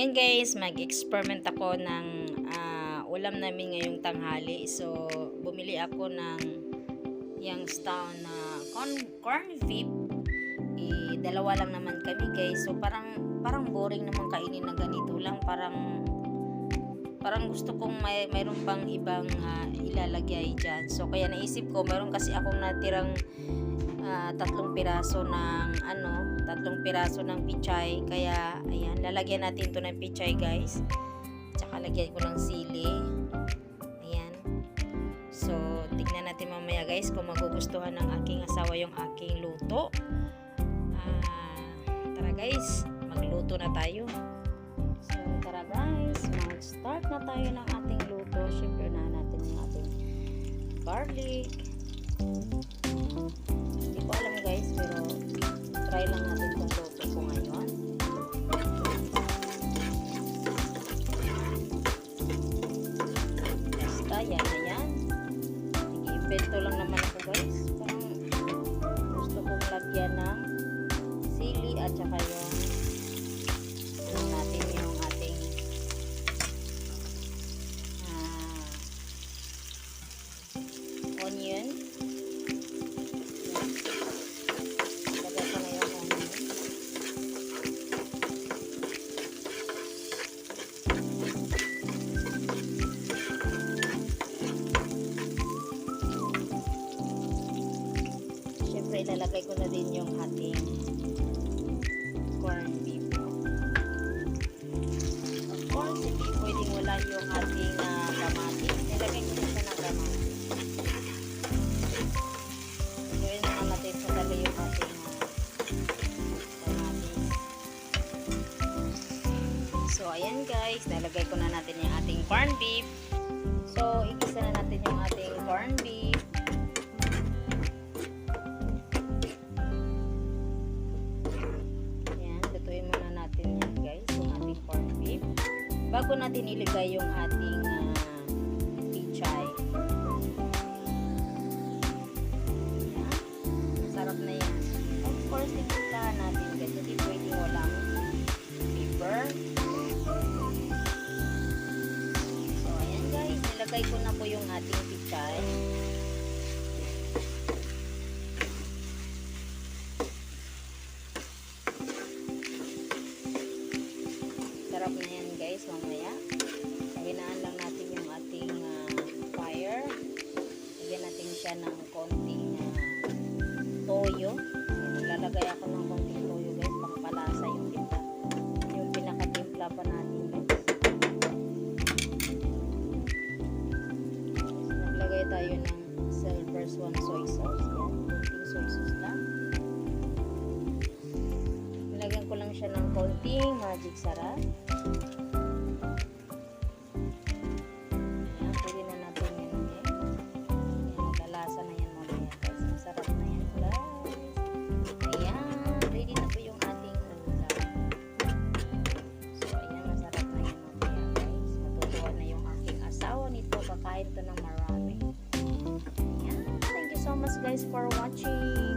Yan guys, mag-experiment ako ng ah, ulam namin ngayong tanghali. So, bumili ako ng yung style na corn, corn beef. Eh, dalawa lang naman kami guys. So, parang parang boring naman kainin na ganito lang. Parang parang gusto kong may mayroon pang ibang ah, ilalagay dyan. So, kaya naisip ko, mayroon kasi akong natirang ah, tatlong piraso ng ano, tatlong piraso ng pichay. Kaya, ayan, lalagyan natin to ng pichay, guys. Tsaka lagyan ko ng sili. Ayan. So, tignan natin mamaya, guys, kung magugustuhan ng aking asawa yung aking luto. Ah, tara, guys, magluto na tayo. So, tara, guys, mag-start na tayo ng ating luto. Siyempre, na natin yung ating garlic. Hindi ko Basta, yan na yan. Nag-invento lang naman ako guys. Siyempre, ilalagay ko na din yung ating corn beef. Of course, hindi pwedeng wala yung ating uh, kamatis. Nilagay ko siya ng kamatis. Gawin na natin sandali yung ating ah, kamatis. So, ayan guys. Nalagay ko na natin yung ating corn beef. Bago natin ilagay yung ating uh, pichay. Sarap na yan. Of course, titimplahan natin guys, hindi pwedeng walang pepper. So, ayan guys, nilagay ko na po yung ating pichay. Sarap na yan guys, mamaya. Ginaan lang natin yung ating ah, fire. Lagyan natin siya ng konting ah, toyo. Lalagay ako ng konting toyo guys, pangpalasa yung timpla. Yung pinakatimpla pa natin guys. Naglagay tayo ng silver swan soy sauce. Yan, konting soy sauce lang. Nilagyan ko lang siya ng konting magic sarap. Nito. Kakain to ng marami. Ayan, thank you so much guys for watching.